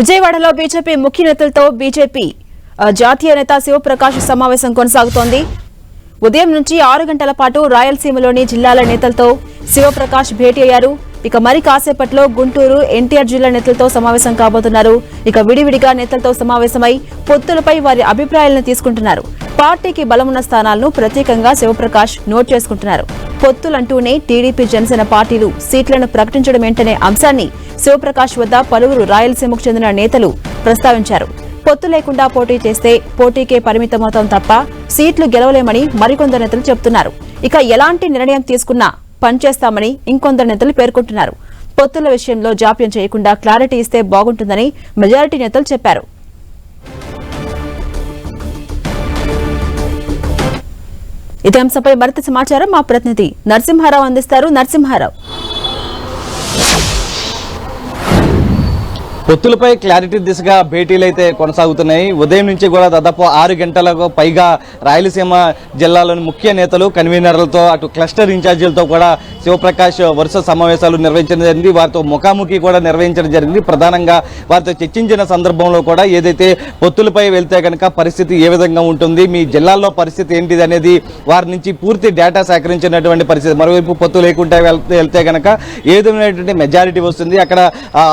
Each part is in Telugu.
విజయవాడలో బీజేపీ ముఖ్య నేతలతో బీజేపీ జాతీయ నేత శివప్రకాష్ సమావేశం కొనసాగుతోంది. ఉదయం నుంచి ఆరు గంటల పాటు రాయలసీమలోని జిల్లాల నేతలతో శివప్రకాష్ భేటీ అయ్యారు. ఇక మరి కాసేపట్లో గుంటూరు ఎన్టీఆర్ జిల్లా నేతలతో సమావేశం కాబోతున్నారు. ఇక విడివిడిగా నేతలతో సమావేశమై పొత్తులపై వారి అభిప్రాయాలను తీసుకుంటున్నారు. పార్టీకి బలమున్న స్థానాలను ప్రత్యేకంగా శివప్రకాష్ నోట్ చేసుకుంటున్నారు. పొత్తులంటూనే టీడీపీ జనసేన పార్టీలు సీట్లను ప్రకటించడం ఏంటనే అంశాన్ని శివప్రకాష్ వద్ద పలువురు రాయలసీమకు చెందిన నేతలు ప్రస్తావించారు. పొత్తు లేకుండా పోటీ చేస్తే పోటీకే పరిమితమవుతాం తప్ప సీట్లు గెలవలేమని మరికొందరు నేతలు చెబుతున్నారు. ఇక ఎలాంటి నిర్ణయం తీసుకున్నా పనిచేస్తామని ఇంకొందరు నేతలు పేర్కొంటున్నారు. పొత్తుల విషయంలో జాప్యం చేయకుండా క్లారిటీ ఇస్తే బాగుంటుందని మెజారిటీ నేతలు చెప్పారు. ఇదే అంశంపై మరింత సమాచారం మా ప్రతినిధి నరసింహారావు అందిస్తారు. నరసింహారావు. పొత్తులపై క్లారిటీ దిశగా భేటీలు అయితే కొనసాగుతున్నాయి. ఉదయం నుంచి కూడా దాదాపు ఆరు గంటలకు పైగా రాయలసీమ జిల్లాలోని ముఖ్య నేతలు కన్వీనర్లతో అటు క్లస్టర్ ఇన్ఛార్జీలతో కూడా శివప్రకాష్ వరుస సమావేశాలు నిర్వహించడం జరిగింది. వారితో ముఖాముఖి కూడా నిర్వహించడం జరిగింది. ప్రధానంగా వారితో చర్చించిన సందర్భంలో కూడా ఏదైతే పొత్తులపై వెళ్తే కనుక పరిస్థితి ఏ విధంగా ఉంటుంది మీ జిల్లాల్లో పరిస్థితి ఏంటిది అనేది వారి నుంచి పూర్తి డేటా సేకరించినటువంటి పరిస్థితి. మరోవైపు పొత్తు లేకుండా వెళ్తే వెళ్తే కనుక ఏదైనటువంటి మెజారిటీ వస్తుంది. అక్కడ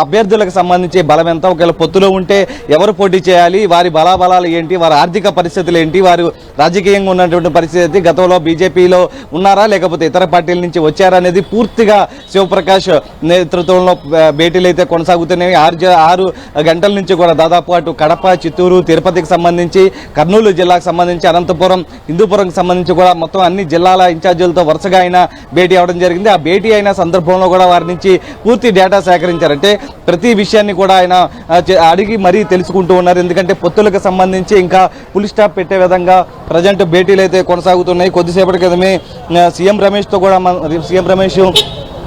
అభ్యర్థులకు సంబంధించి బలం ఎంత ఒకవేళ పొత్తులో ఉంటే ఎవరు పోటీ చేయాలి? వారి బలాబలాలు ఏంటి? వారి ఆర్థిక పరిస్థితులు ఏంటి? వారు రాజకీయంగా ఉన్నటువంటి పరిస్థితి గతంలో బీజేపీలో ఉన్నారా? లేకపోతే ఇతర పార్టీల నుంచి వచ్చారా అనేది పూర్తిగా శివప్రకాష్ నేతృత్వంలో భేటీలు అయితే కొనసాగుతున్నాయి. ఆరు ఆరు గంటల నుంచి కూడా దాదాపు అటు కడప చిత్తూరు తిరుపతికి సంబంధించి కర్నూలు జిల్లాకు సంబంధించి అనంతపురం హిందూపురంకి సంబంధించి కూడా మొత్తం అన్ని జిల్లాల ఇన్ఛార్జీలతో వరుసగా ఆయన భేటీ అవడం జరిగింది. ఆ భేటీ అయిన సందర్భంలో కూడా వారి నుంచి పూర్తి డేటా సేకరించారంటే ప్రతి విషయాన్ని కూడా ఆయన అడిగి మరీ తెలుసుకుంటూ ఉన్నారు. ఎందుకంటే పొత్తులకు సంబంధించి ఇంకా పులి స్టాప్ పెట్టే విధంగా ప్రజెంట్ భేటీలు అయితే కొనసాగుతున్నాయి. కొద్దిసేపటి క్రితమే సీఎం రమేష్తో కూడా మన- సీఎం రమేష్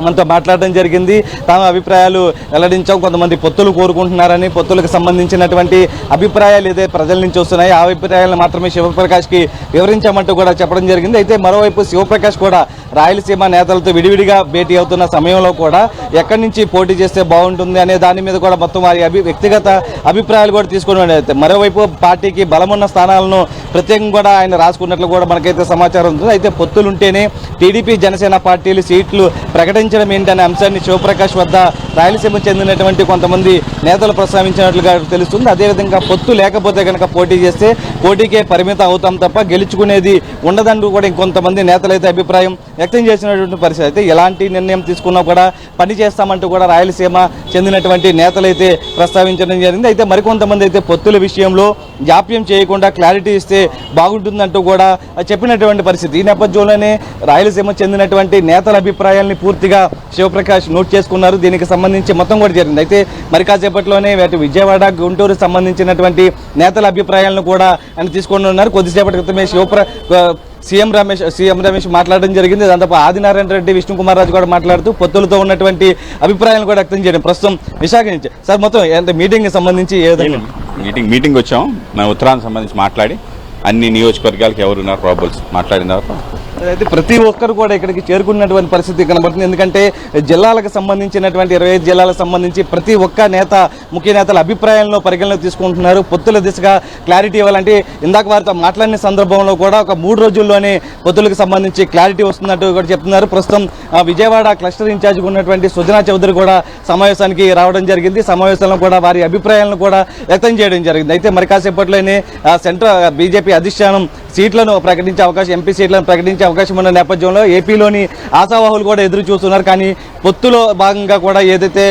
మనతో మాట్లాడడం జరిగింది. తాము అభిప్రాయాలు వెల్లడించాం. కొంతమంది పొత్తులు కోరుకుంటున్నారని పొత్తులకు సంబంధించినటువంటి అభిప్రాయాలు ఏదైతే ప్రజల నుంచి వస్తున్నాయో ఆ అభిప్రాయాలను మాత్రమే శివప్రకాష్కి వివరించామంటూ కూడా చెప్పడం జరిగింది. అయితే మరోవైపు శివప్రకాష్ కూడా రాయలసీమ నేతలతో విడివిడిగా భేటీ అవుతున్న సమయంలో కూడా ఎక్కడి నుంచి పోటీ చేస్తే బాగుంటుంది అనే దాని మీద కూడా మొత్తం వారి అభి వ్యక్తిగత అభిప్రాయాలు కూడా తీసుకుని అయితే మరోవైపు పార్టీకి బలమున్న స్థానాలను ప్రత్యేకంగా కూడా ఆయన రాసుకున్నట్లు కూడా మనకైతే సమాచారం ఉంది అయితే పొత్తులుంటేనే టీడీపీ జనసేన పార్టీలు సీట్లు ప్రకటించడం ఏంటనే అంశాన్ని శివప్రకాష్ వద్ద రాయలసీమ చెందినటువంటి కొంతమంది నేతలు ప్రస్తావించినట్లుగా తెలుస్తుంది. అదేవిధంగా పొత్తు లేకపోతే కనుక పోటీ చేస్తే పోటీకే పరిమితం అవుతాం తప్ప గెలుచుకునేది ఉండదంటూ కూడా ఇంకొంతమంది నేతలైతే అభిప్రాయం వ్యక్తం చేసినటువంటి పరిస్థితి. అయితే ఎలాంటి నిర్ణయం తీసుకున్నా కూడా పని చేస్తామంటూ కూడా రాయలసీమ చెందినటువంటి నేతలైతే ప్రస్తావించడం జరిగింది. అయితే మరికొంతమంది అయితే పొత్తుల విషయంలో జాప్యం చేయకుండా క్లారిటీ ఇస్తే బాగుంటుందంటూ కూడా చెప్పినటువంటి పరిస్థితి. ఈ నేపథ్యంలోనే రాయలసీమ చెందినటువంటి నేతల అభిప్రాయాల్ని పూర్తిగా శివప్రకాష్ నోట్ చేసుకున్నారు. దీనికి సంబంధించి మొత్తం కూడా జరిగింది. అయితే మరి కాసేపట్లోనే అటు విజయవాడ గుంటూరు సంబంధించినటువంటి నేతల అభిప్రాయాలను కూడా ఆయన తీసుకొని ఉన్నారు. కొద్దిసేపటి క్రితమే శివప్ర సీఎం రమేష్ సీఎం రమేష్ మాట్లాడడం జరిగింది. దాంతో ఆదినారాయణ రెడ్డి విష్ణు కుమార్ రాజు కూడా మాట్లాడుతూ పొత్తులతో ఉన్నటువంటి అభిప్రాయాలను కూడా వ్యక్తం చేయడం ప్రస్తుతం విశాఖ నుంచి. సార్ మొత్తం అంటే మీటింగ్ సంబంధించి ఏ విధంగా మీటింగ్ మీటింగ్ వచ్చాం. మేము ఉత్తరానికి సంబంధించి మాట్లాడి అన్ని నియోజకవర్గాలకు ఎవరున్నారు ప్రాబుల్స్ మాట్లాడిన తర్వాత అయితే ప్రతి ఒక్కరు కూడా ఇక్కడికి చేరుకున్నటువంటి పరిస్థితి కనబడుతుంది. ఎందుకంటే జిల్లాలకు సంబంధించినటువంటి ఇరవై ఐదు జిల్లాలకు సంబంధించి ప్రతి ఒక్క నేత ముఖ్య నేతల అభిప్రాయాలను పరిగణన తీసుకుంటున్నారు. పొత్తుల దిశగా క్లారిటీ ఇవ్వాలంటే ఇందాక వారితో మాట్లాడిన సందర్భంలో కూడా ఒక మూడు రోజుల్లోనే పొత్తులకు సంబంధించి క్లారిటీ వస్తున్నట్టు కూడా చెప్తున్నారు. ప్రస్తుతం విజయవాడ క్లస్టర్ ఇన్ఛార్జ్గా ఉన్నటువంటి సుజనా చౌదరి కూడా సమావేశానికి రావడం జరిగింది. సమావేశంలో కూడా వారి అభిప్రాయాలను కూడా వ్యక్తం చేయడం జరిగింది. అయితే మరి కాసేపట్లోనే సెంట్రల్ బీజేపీ అధిష్టానం సీట్లను ప్రకటించే అవకాశం ఎంపీ సీట్లను ప్రకటించే అవకాశం ఉన్న నేపథ్యంలో ఏపీలోని ఆశావాహులు కూడా ఎదురు చూస్తున్నారు. కానీ పొత్తులో భాగంగా కూడా ఏదైతే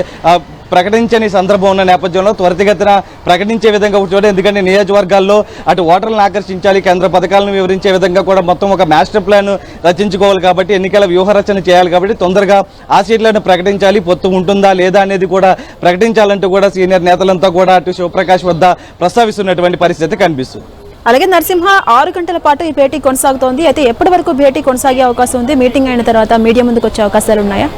ప్రకటించని సందర్భం ఉన్న నేపథ్యంలో త్వరితగతిన ప్రకటించే విధంగా చూడండి ఎందుకంటే నియోజకవర్గాల్లో అటు ఓటర్లను ఆకర్షించాలి కేంద్ర పథకాలను వివరించే విధంగా కూడా మొత్తం ఒక మాస్టర్ ప్లాన్ రచించుకోవాలి కాబట్టి ఎన్నికల వ్యూహరచన చేయాలి కాబట్టి తొందరగా ఆ సీట్లను ప్రకటించాలి. పొత్తు ఉంటుందా లేదా అనేది కూడా ప్రకటించాలంటూ కూడా సీనియర్ నేతలంతా కూడా అటు శివప్రకాష్ వద్ద ప్రస్తావిస్తున్నటువంటి పరిస్థితి కనిపిస్తుంది. అలాగే నరసింహ ఆరు గంటల పాటు ఈ భేటీ కొనసాగుతోంది. అయితే ఎప్పటి వరకు భేటీ కొనసాగే అవకాశం ఉంది? మీటింగ్ అయిన తర్వాత మీడియా ముందుకు వచ్చే అవకాశాలు ఉన్నాయా?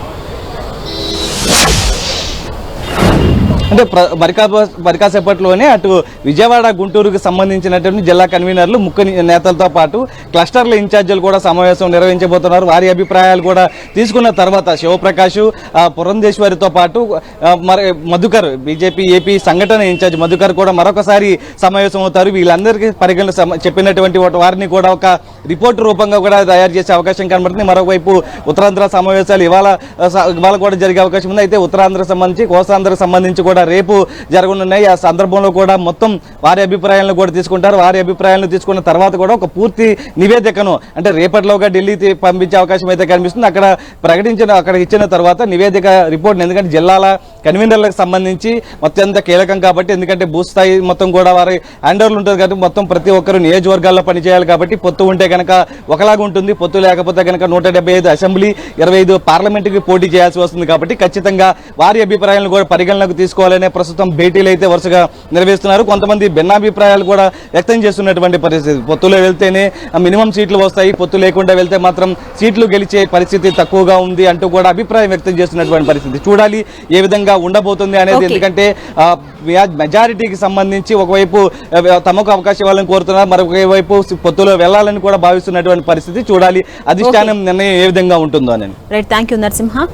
అంటే ప్ర మరికా మరికాసేపట్లోనే అటు విజయవాడ గుంటూరుకు సంబంధించినటువంటి జిల్లా కన్వీనర్లు ముఖ్య నేతలతో పాటు క్లస్టర్ల ఇన్ఛార్జీలు కూడా సమావేశం నిర్వహించబోతున్నారు. వారి అభిప్రాయాలు కూడా తీసుకున్న తర్వాత శివప్రకాష్ ఆ, పురంధేశ్వరితో పాటు మరి మధుకర్ బీజేపీ ఏపీ సంఘటన ఇన్ఛార్జ్ మధుకర్ కూడా మరొకసారి సమావేశం అవుతారు. వీళ్ళందరికీ పరిగణన చెప్పినటువంటి వారిని కూడా ఒక రిపోర్ట్ రూపంగా కూడా తయారు చేసే అవకాశం కనబడుతుంది. మరోవైపు ఉత్తరాంధ్ర సమావేశాలు ఇవాళ ఇవాళ కూడా జరిగే అవకాశం ఉంది. అయితే ఉత్తరాంధ్ర సంబంధించి కోస్తాంధ్ర సంబంధించి కూడా రేపు జరగనున్నాయి. ఆ సందర్భంలో కూడా మొత్తం వారి అభిప్రాయాలను కూడా తీసుకుంటారు. వారి అభిప్రాయాలను తీసుకున్న తర్వాత కూడా ఒక పూర్తి నివేదికను అంటే రేపటిలోగా ఢిల్లీ పంపించే అవకాశం అయితే కనిపిస్తుంది. అక్కడ ప్రకటించిన అక్కడ ఇచ్చిన తర్వాత నివేదిక రిపోర్ట్ ఎందుకంటే జిల్లాల కన్వీనర్లకు సంబంధించి మొత్తం అంతా కీలకం కాబట్టి ఎందుకంటే భూస్థాయి మొత్తం కూడా వారి హ్యాండర్లు ఉంటుంది కాబట్టి మొత్తం ప్రతి ఒక్కరు నియోజకవర్గాల్లో పనిచేయాలి కాబట్టి పొత్తు ఉంటే కనుక ఒకలాగా ఉంటుంది పొత్తు లేకపోతే కనుక నూట డెబ్బై ఐదు అసెంబ్లీ ఇరవై ఐదు పార్లమెంటుకి పోటీ చేయాల్సి వస్తుంది కాబట్టి ఖచ్చితంగా వారి అభిప్రాయాలను కూడా పరిగణనకు తీసుకోవాలనే ప్రస్తుతం భేటీలు అయితే వరుసగా నిర్వహిస్తున్నారు. కొంతమంది భిన్నాభిప్రాయాలు కూడా వ్యక్తం చేస్తున్నటువంటి పరిస్థితి. పొత్తులో వెళ్తేనే మినిమం సీట్లు వస్తాయి పొత్తు లేకుండా వెళ్తే మాత్రం సీట్లు గెలిచే పరిస్థితి తక్కువగా ఉంది అంటూ కూడా అభిప్రాయం వ్యక్తం చేస్తున్నటువంటి పరిస్థితి. చూడాలి ఏ విధంగా ఉండబోతుంది అనేది. ఎందుకంటే మెజారిటీకి సంబంధించి ఒకవైపు తమకు అవకాశం ఇవ్వాలని కోరుతున్నారు మరొక వైపు పొత్తులో వెళ్ళాలని కూడా భావిస్తున్నటువంటి పరిస్థితి చూడాలి. అధిష్టానం నిర్ణయం ఏ విధంగా ఉంటుందో అని. Right thank you Narasimha.